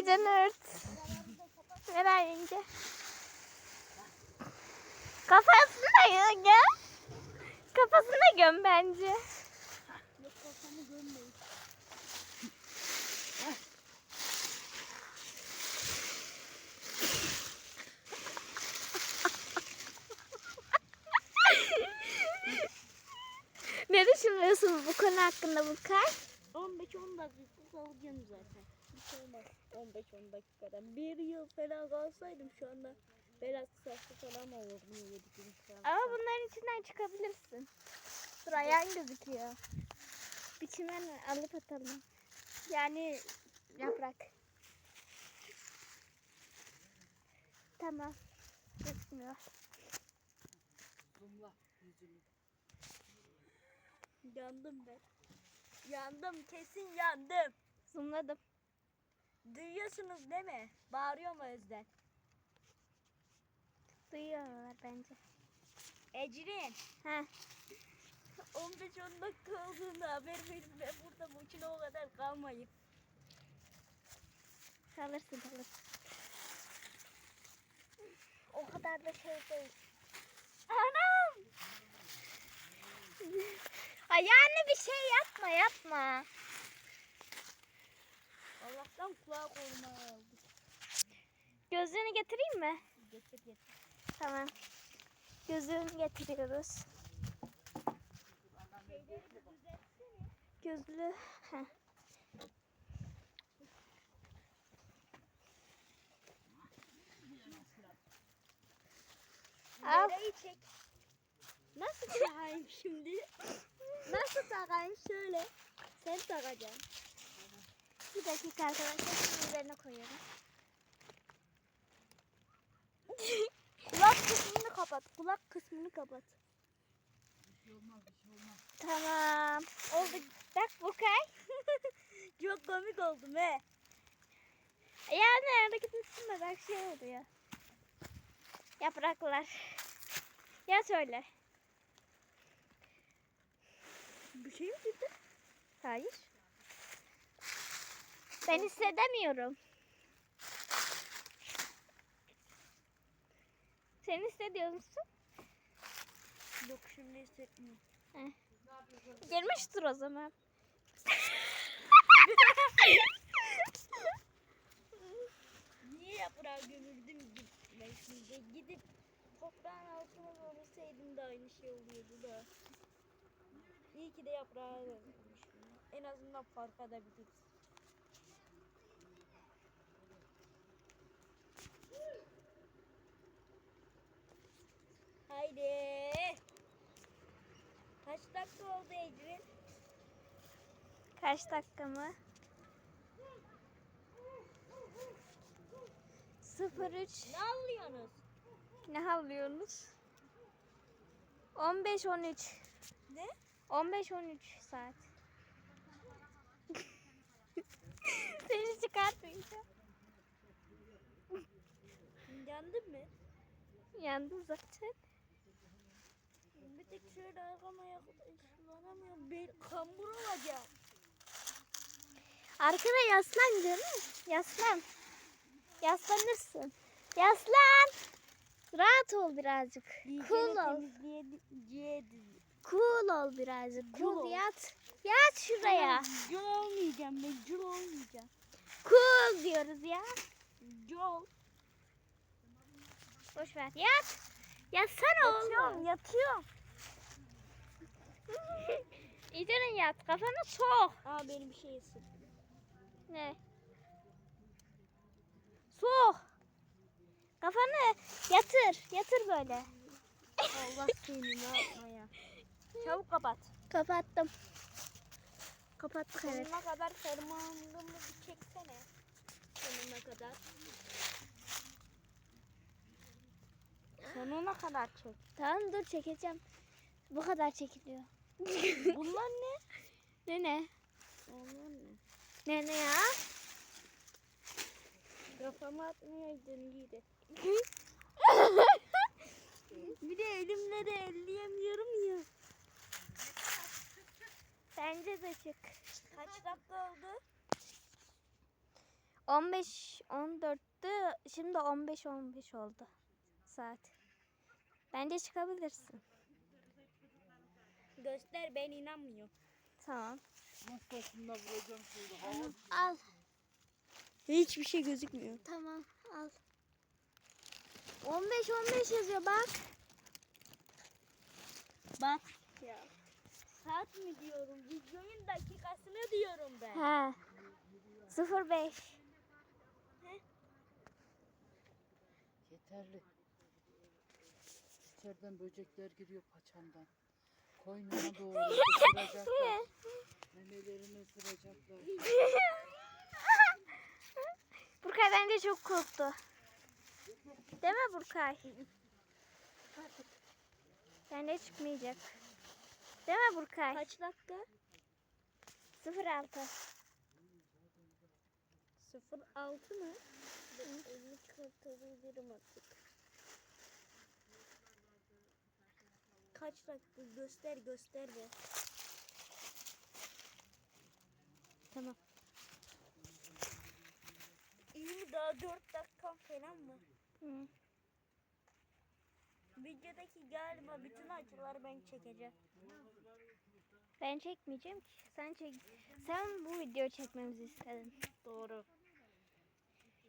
iyice ört. Meral yenge. Kafasına göm. Kafasına göm bence. Yok kafamı gömmeyin. Ne düşünüyorsun bu konu hakkında Burkay? 15-10 dakika kalacağım zaten. Olmaz 15-10 dakikadan. Bir yıl falan kalsaydım şu anda biraz saçlı falan olurdum yedik inşallah. Ama bunların içinden çıkabilirsin. Dur ayağın gözüküyor. Bir çimen alıp atalım. Yani yaprak. Tamam. Gözükmüyor. Yandım ben. Yandım kesin yandım. Zoomladım. Duyuyorsunuz değil mi? Bağırıyorum Özden. Duyuyorlar bence. Ecrin. Heh. 15-10 dakika olduğunda haber verin ben burada maçına o kadar kalmayayım. Kalırsın kalırsın. O kadar da şey değil. Anam! Ay yani bir şey yapma yapma. Allah'tan kulağı koruma aldı. Gözlüğünü getireyim mi? Getir getir. Tamam. Gözlüğünü getiriyoruz. Heh. Al. Çek? Nasıl takayım şimdi? Nasıl takayım şöyle? Sen takacaksın. Bir dakika arkadaşlar şunun üzerine koyuyorum. Kulak kısmını kapat. Kulak kısmını kapat. Tamam. Oldu. Bak Burkay. Çok komik oldum he. Yani hareket etme bak şey oluyor. Yapraklar. Ya söyle. Bir şey mi dedi? Hayır. Ben hissedemiyorum. Sen hissediyor musun? Yok şimdi hissetmiyorum. Girmiştir o zaman. Niye yaprağı gömüldüm şimdi? Gidip toprağın altına doğrasaydım da aynı şey oluyordu da. İyi ki de yaprağı gömülmüşüm. En azından fark edebiliriz. Haydi. Kaç dakika oldu Ecrin? Kaç dakika mı? 03 Ne anlıyorsunuz? ne havlıyorsunuz? 15 13 Ne? 15 13 saat. Seni çıkartmayacağım. Yandın mı? Yandım zaten. Bir tek şöyle arkama yaklaştıramıyorum. Ben kambur olacağım. Arkada yaslan canım. Yaslan. Yaslanırsın. Yaslan. Rahat ol birazcık. Cool ol. Cool ol birazcık. Cool Cool ol. yat. Yat şuraya. Cul olmayacağım ben cul olmayacağım. Cool diyoruz ya. Cul. Boş ver. Yat. Yatsana Yatıyorum oğlum. yatıyorum. İyice yat. Kafanı sok. Aa benim bir şey ısır. Ne? Sok. Kafanı yatır. Yatır böyle. Allah seni ne yapmaya. Çabuk kapat. Kapattım. Kapattık evet. Sonuna kadar fermuarımı bir çeksene. Sonuna kadar. Sonuna kadar çek. Tamam dur çekeceğim. Bu kadar çekiliyor. Bunlar ne? Ne ne? Onlar ne? Ne ne ya? Kafama atmayaydın iyiydi. bir de elimle de elleyemiyorum ya. Bence de çık. Kaç dakika oldu? 15 14'tü. Şimdi 15 15 oldu saat. Bence çıkabilirsin. Göster ben inanmıyorum. Tamam. Nasıl aslında vuracağım. Hava Al. Hiçbir şey gözükmüyor. Tamam al. 15 15 yazıyor bak. Bak ya. Saat mi diyorum? Videonun dakikasını diyorum ben. He. 05. yeterli. İçeriden böcekler giriyor paçamdan. Koynuna doğru ısıracaklar. Memelerini ısıracaklar. Burkay bence çok korktu. Değil mi Burkay? Bence çıkmayacak. Değil mi Burkay? Kaç dakika? 06. 06 mı? Elini çıkartabilirim artık. Kaç dakika? Göster göster be. Tamam. İyi daha 4 dakika falan mı? Hı. Videodaki galiba bütün acıları ben çekeceğim. Ben çekmeyeceğim ki. Sen çek. Sen bu video çekmemizi istedin. Doğru.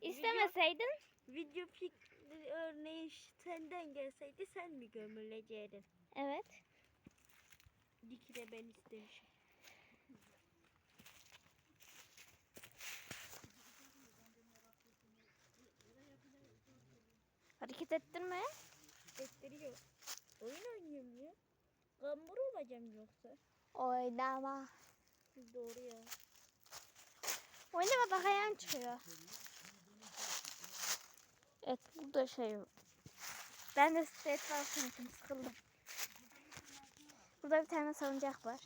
İstemeseydin Video fikri örneği senden gelseydi sen mi gömüleceydin? Evet. İki de ben istemişim. Hareket ettirme. Ettiriyor. Oyun oynuyorum ya. Gambur olacağım yoksa. Oynama. Doğru ya. Oynama bak ayağın çıkıyor. Evet burada şey. Ben de size etrafını için sıkıldım. Burada bir tane salıncak var.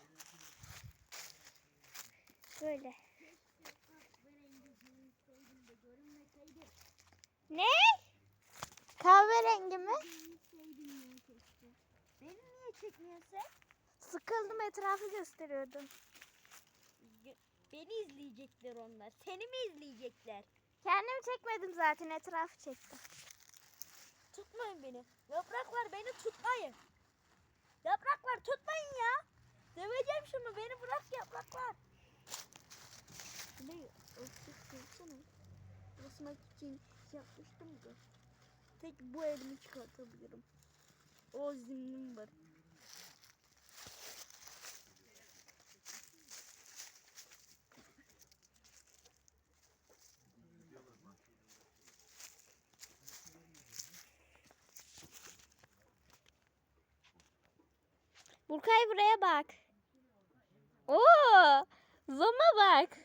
Böyle. Ne? Kahverengi mi? Beni niye çekmiyorsun Sıkıldım etrafı gösteriyordum. Beni izleyecekler onlar. Seni mi izleyecekler? Kendimi çekmedim zaten etrafı çektim. Tutmayın beni. Yapraklar beni tutmayın. Yapraklar. Döveceğim şunu. Beni bırak yapraklar. Ne? Öksüz kılsana. Basmak için yapmıştım da. Tek bu elimi çıkartabilirim. O zimnim var. Burkay buraya bak. Oo! Zoom'a bak.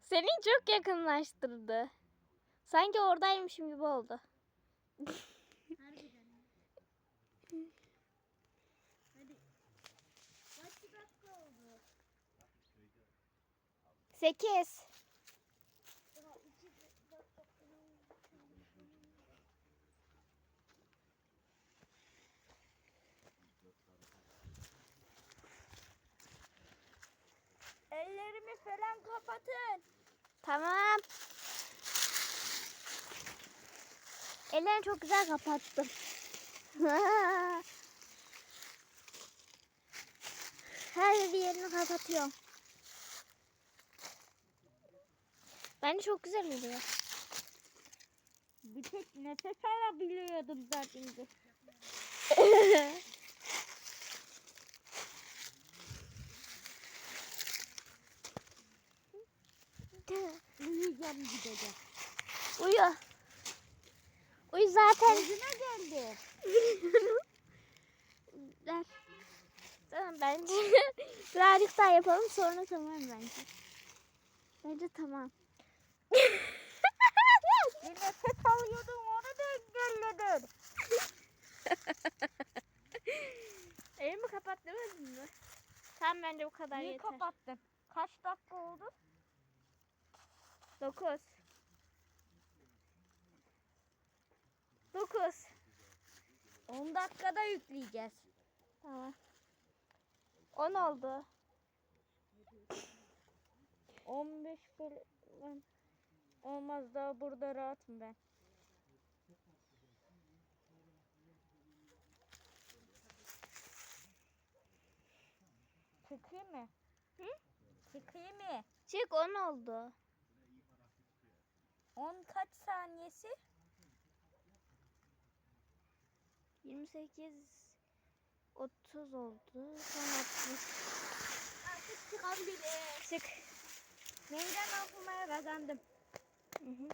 Seni çok yakınlaştırdı. Sanki oradaymışım gibi oldu. Harbiden. Hadi. Kaç dakika oldu? 8. Daha iki dakika falan. Ellerimi falan kapatın. Tamam. Ellerini çok güzel kapattım. Her yerini kapatıyorum. Bence çok güzel oluyor. Bir tek nefes alabiliyordum zaten. de. Uyuyacağım gideceğim. Uyu. Uyu zaten. Gözüme geldi. Ver. Tamam bence. Birazcık daha yapalım sonra tamam bence. Bence tamam. Bir nefes alıyordum onu da engelledin. Elimi kapat demedin mi? Tamam bence bu kadar Niye yeter. kapattın? Kaç dakika oldu? 9. 9. 10 dakikada yükleyeceğiz. Tamam. 10 oldu. 15 falan. Olmaz daha burada rahatım ben. Çıkayım mı? Hı? Çıkayım mı? Çık 10 oldu. 10 kaç saniyesi? 28 30 oldu. Son 60. Artık çıkabiliriz. Çık. Meydan okumaya kazandım. Hı hı.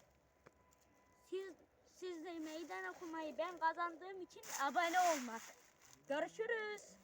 Siz siz de meydan okumayı ben kazandığım için abone olmak. Görüşürüz.